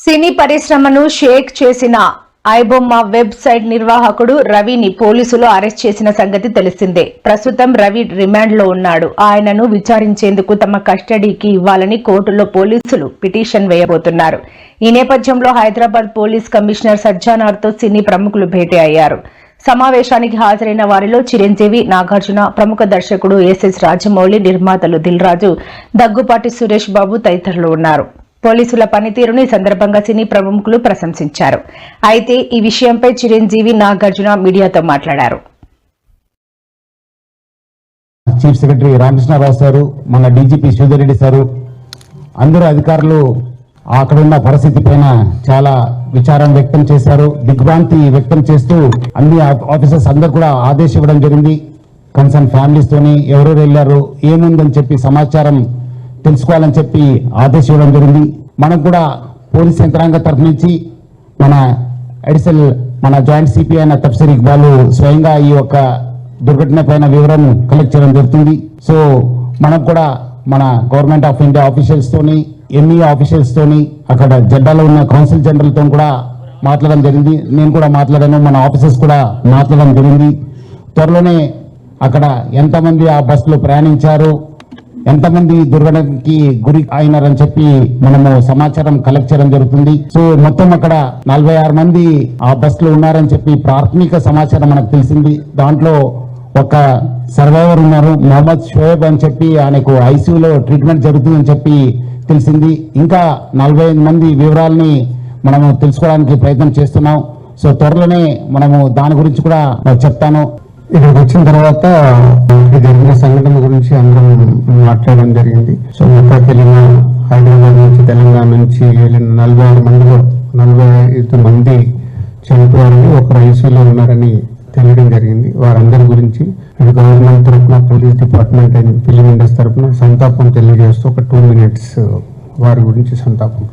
సినీ పరిశ్రమను షేక్ చేసిన ఐబొమ్మ వెబ్సైట్ నిర్వాహకుడు రవిని పోలీసులు అరెస్ట్ చేసిన సంగతి తెలిసిందే. ప్రస్తుతం రవి రిమాండ్లో ఉన్నాడు. ఆయనను విచారించేందుకు తమ కస్టడీకి ఇవ్వాలని కోర్టులో పోలీసులు పిటిషన్ వేయబోతున్నారు. ఈ నేపథ్యంలో హైదరాబాద్ పోలీస్ కమిషనర్ సజ్జానార్తో సినీ ప్రముఖులు భేటీ అయ్యారు. సమావేశానికి హాజరైన వారిలో చిరంజీవి నాగార్జున ప్రముఖ దర్శకుడు ఎస్ఎస్ రాజమౌళి నిర్మాతలు దిల్రాజు దగ్గుపాటి సురేష్ బాబు తదితరులు ఉన్నారు. పోలీసుల పనితీరును ఈ సందర్భంగా సినీ ప్రముఖులు ప్రశంసించారు. అయితే ఈ విషయంపై చిరంజీవి నాగార్జున మీడియాతో మాట్లాడారు. చీఫ్ సెక్రటరీ రామకృష్ణారావు సారు మన డీజీపీ శ్రీధర్రెడ్డి సారు అందరూ అధికారులు అక్కడ ఉన్న పరిస్థితి పైన చాలా విచారం వ్యక్తం చేశారు. దిగ్భ్రాంతి వ్యక్తం చేస్తూ అన్ని ఆ- ఆఫీసర్స్ అందరు కూడా ఆదేశం ఇవ్వడం జరిగింది. కన్సర్న్ ఫ్యామిలీస్ తోని ఎవరెవరు వెళ్ళారు ఏముందని చెప్పి సమాచారం తెలుసుకోవాలని చెప్పి ఆదేశం ఇవ్వడం జరిగింది. మనం కూడా పోలీస్ యంత్రాంగ తరఫు నుంచి మన అడిషనల్ మన జాయింట్ సిపి అయిన తఫ్సర్ ఇక్బాల్ స్వయంగా ఈ యొక్క దుర్ఘటన పైన వివరం కలెక్ట్ చేయడం జరుగుతుంది. సో మనం కూడా మన గవర్నమెంట్ ఆఫ్ ఇండియా ఆఫీషియల్స్ తోని ఎంఈ ఆఫీషియల్స్ తోని అక్కడ జెడ్డాలో ఉన్న కౌన్సిల్ జనరల్తో కూడా మాట్లాడడం జరిగింది. నేను కూడా మాట్లాడాను మన ఆఫీసర్స్ కూడా మాట్లాడడం జరిగింది. త్వరలోనే అక్కడ ఎంతమంది ఆ బస్సులో ప్రయాణించారు ఎంతమంది దుర్ఘటనకి గురి అయినారని చెప్పి మనము సమాచారం కలెక్ట్ చేయడం జరుగుతుంది. సో మొత్తం అక్కడ నలభై ఆరు మంది ఆ బస్లో ఉన్నారని చెప్పి ప్రాథమిక సమాచారం మనకు తెలిసింది. దాంట్లో ఒక సర్వైవర్ ఉన్నారు మొహమ్మద్ షోయబ్ అని చెప్పి ఆయనకు ఐసీయూలో ట్రీట్మెంట్ జరుగుతుందని చెప్పి తెలిసింది. ఇంకా నలభై ఐదు మంది వివరాలని మనము తెలుసుకోవడానికి ప్రయత్నం చేస్తున్నాం. సో త్వరలోనే మనము దాని గురించి కూడా చెప్తాను. ఇక్కడికి వచ్చిన తర్వాత జరిగిన సంఘటన గురించి అందరం మాట్లాడడం జరిగింది. సో మొక్కకి వెళ్ళిన హైదరాబాద్ నుంచి తెలంగాణ నుంచి వెళ్ళిన నలభై ఆరు మందిలో నలభై ఐదు మంది చనిపోయారని ఒక ఐసీలో ఉన్నారని తెలియడం జరిగింది. వారందరి గురించి గవర్నమెంట్ తరఫున police department and film industry తరఫున సంతాపం తెలియజేస్తూ ఒక టూ మినిట్స్ వారి గురించి సంతాపం